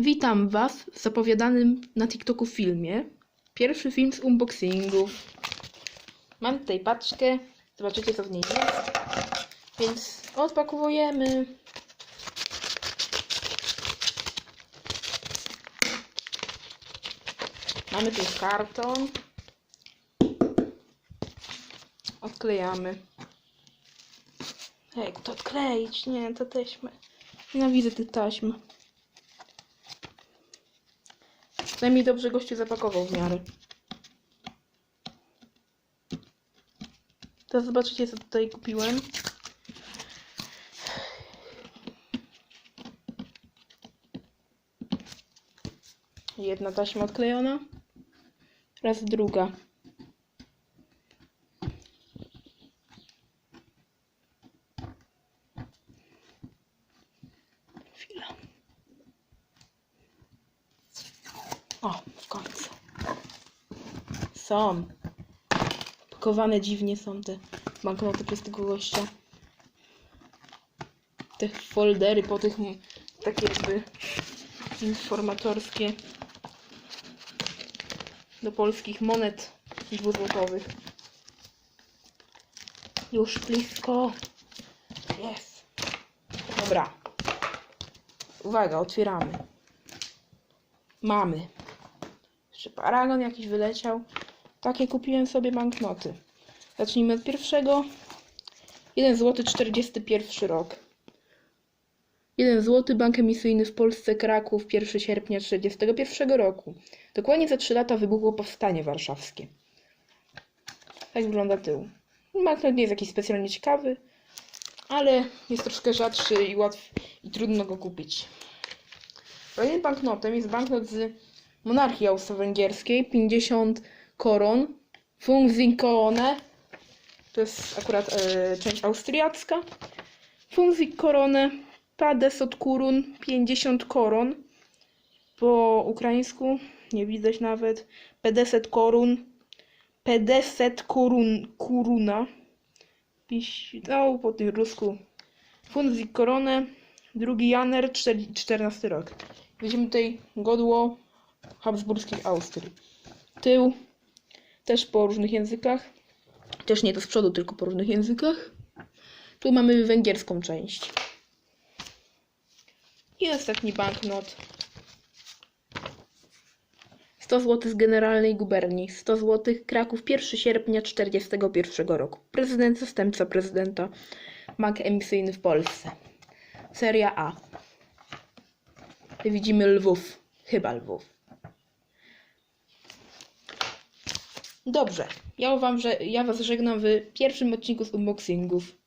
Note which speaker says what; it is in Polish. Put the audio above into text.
Speaker 1: Witam Was w zapowiadanym na TikToku filmie. Pierwszy film z unboxingów. Mam tutaj paczkę. Zobaczycie co w niej jest. Więc odpakowujemy. Mamy tu karton. Odklejamy. Ej, to odkleić? Nie, to taśmy. Nienawidzę tych taśm. Przynajmniej dobrze gościu zapakował w miarę. To zobaczycie co tutaj kupiłem. Jedna taśma odklejona. Teraz druga. Chwila. O, w końcu. Są. Pakowane dziwnie są te banknoty przez tego gościa. Te foldery po tych m- takie jakby informatorskie do polskich monet dwuzłotowych. Już blisko. Jest. Dobra. Uwaga, otwieramy. Mamy. Jeszcze paragon jakiś wyleciał. Takie kupiłem sobie banknoty. Zacznijmy od pierwszego. 1 zł 41 rok. 1 zł bank emisyjny w Polsce Kraków 1 sierpnia 1941 roku. Dokładnie za 3 lata wybuchło powstanie warszawskie. Tak wygląda tył. Banknot nie jest jakiś specjalnie ciekawy, ale jest troszkę rzadszy i łatw i trudno go kupić. Kolejnym banknotem jest banknot z monarchii austro-węgierskiej 50 koron Fungzinkone to jest akurat e, część austriacka. Fungzinkone Padesot Kurun 50 koron. Po ukraińsku nie widać nawet. Pedeset korun. Pedeset korun kuruna no po tym rusku. Funzik koronę drugi janer 14 rok. Widzimy tutaj godło habsburskich Austrii tył też po różnych językach. Też nie to z przodu, tylko po różnych językach. Tu mamy węgierską część. I ostatni banknot. 100 zł z Generalnej Guberni. 100 zł Kraków 1 sierpnia 1941 roku. Prezydent, zastępca prezydenta. Bank emisyjny w Polsce. Seria A. Widzimy Lwów. Chyba Lwów. Dobrze. Ja wam, że ja was żegnam w pierwszym odcinku z unboxingów.